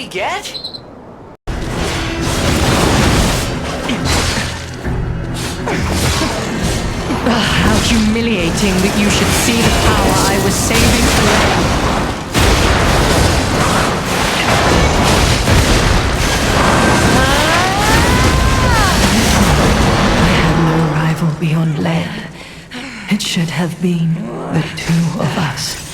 ring! get? Ugh, how humiliating that you should see the power I was saving for them. I had no rival beyond Leia. It should have been the two of us.